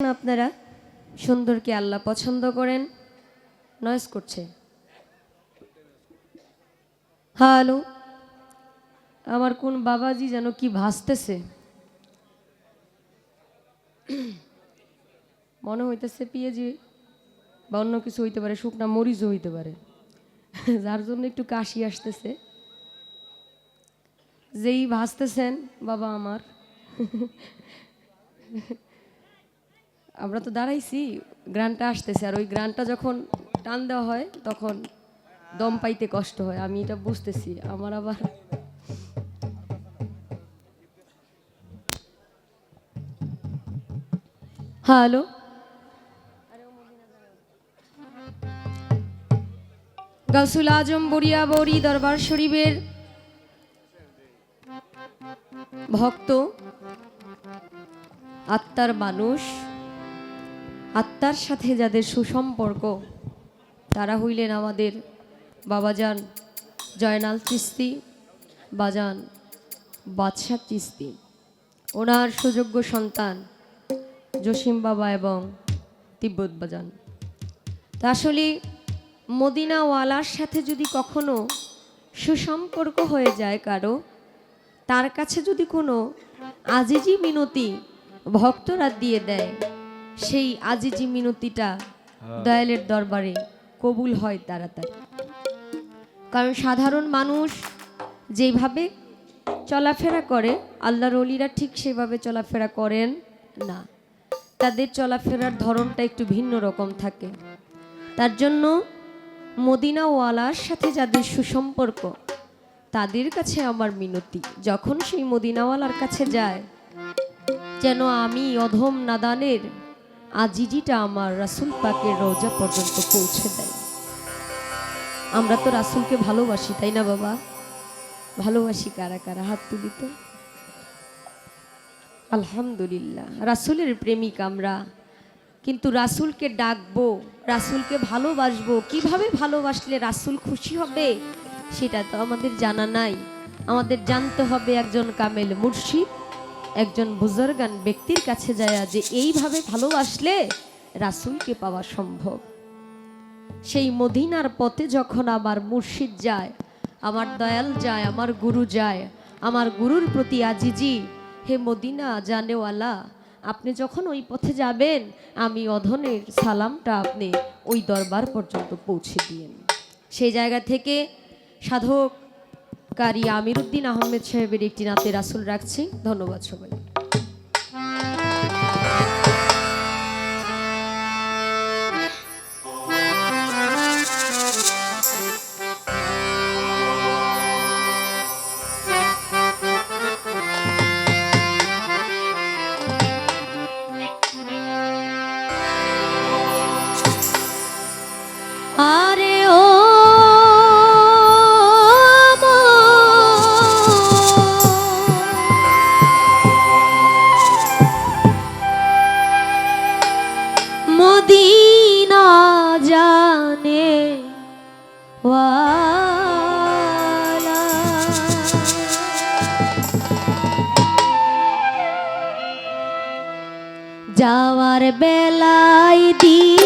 আপনারা? সুন্দরকে আল্লাহ পছন্দ করেন? নয়েস করছে। হ্যালো আমার কোন বাবাজি যেন কি ভাসতেছে? মনে হইতেছে পিএজি বা অন্য কিছু হইতে পারে, শুকনা মরিচও হইতে পারে। যার জন্য একটু কাশি আসতেছে। যেই ভাসতেছেন বাবা আমার। আমরা তো দাঁড়াইছি, গ্রানটা আসতেছে, আর ওই গ্রানটা যখন টান দেওয়া হয়, তখন দম পাইতে কষ্ট হয়, আমি এটা বুঝতেছি, আমার আবার হ্যালো? গাউসুল আজম বড়িয়া বড়ি দরবার শরীফের ভক্ত, আত্মার মানুষ। আত্মার সাথে যাদের সুসম্পর্ক, তারা হইলেন আমাদের বাবাজান জয়নাল চিস্তি, বাজান বাদশাহ চিস্তি। ওনার সুযোগ্য সন্তান জসিম বাবা এবং তিব্বত বাজান। তা আসলে মদিনাওয়ালার সাথে যদি কখনো সুসম্পর্ক হয়ে যায় কারও, তার কাছে যদি কোনো আজিজি মিনতি ভক্তরা দিয়ে দেয় সেই আজিজি মিনতিটা দয়ালের দরবারে কবুল হয় তাড়াতাড়ি। কারণ সাধারণ মানুষ যেভাবে চলাফেরা করে আল্লাহর অলিরা ঠিক সেভাবে চলাফেরা করেন না। তাদের চলাফেরার ধরনটা একটু ভিন্ন রকম থাকে। তার জন্য মদিনাওয়ালার সাথে যাদের সুসম্পর্ক তাদের কাছে আমার মিনতি। যখন সেই মদিনাওয়ালার কাছে যায় যেন আমি অধম নাদানের আজিজিটা আমার রাসুল পাকের রোজা পর্যন্ত পৌঁছে দেয়। আমরা তো রাসুলকে ভালোবাসি, তাই না বাবা? ভালোবাসি কারা কারা? হাত তুলি তো। আলহামদুলিল্লাহ, রাসুলের প্রেমিক আমরা। কিন্তু রাসুলকে ডাকবো, রাসুলকে ভালোবাসবো, কীভাবে ভালোবাসলে রাসুল খুশি হবে? সেটা তো আমাদের জানা নাই। আমাদের জানতে হবে একজন কামেল মুর্শিদ। একজন বুজর্গান ব্যক্তির কাছে যায় যে এইভাবে ভালোবাসলে রাসুলকে পাওয়া সম্ভব। সেই মদিনার পথে যখন আমার মুর্শিদ যায়, আমার দয়াল যায়, আমার গুরু যায়, আমার গুরুর প্রতি আজিজি, হে মদিনা জানেওয়ালা, আপনি যখন ওই পথে যাবেন, আমি অধনের সালামটা আপনি ওই দরবার পর্যন্ত পৌঁছে দিয়েন। সেই জায়গা থেকে সাধক কারি আমিরুদ্দিন আহমেদ সাহেবের একটি নাতে রাসুল রাখছি। ধন্যবাদ সবাই বেলায় দিও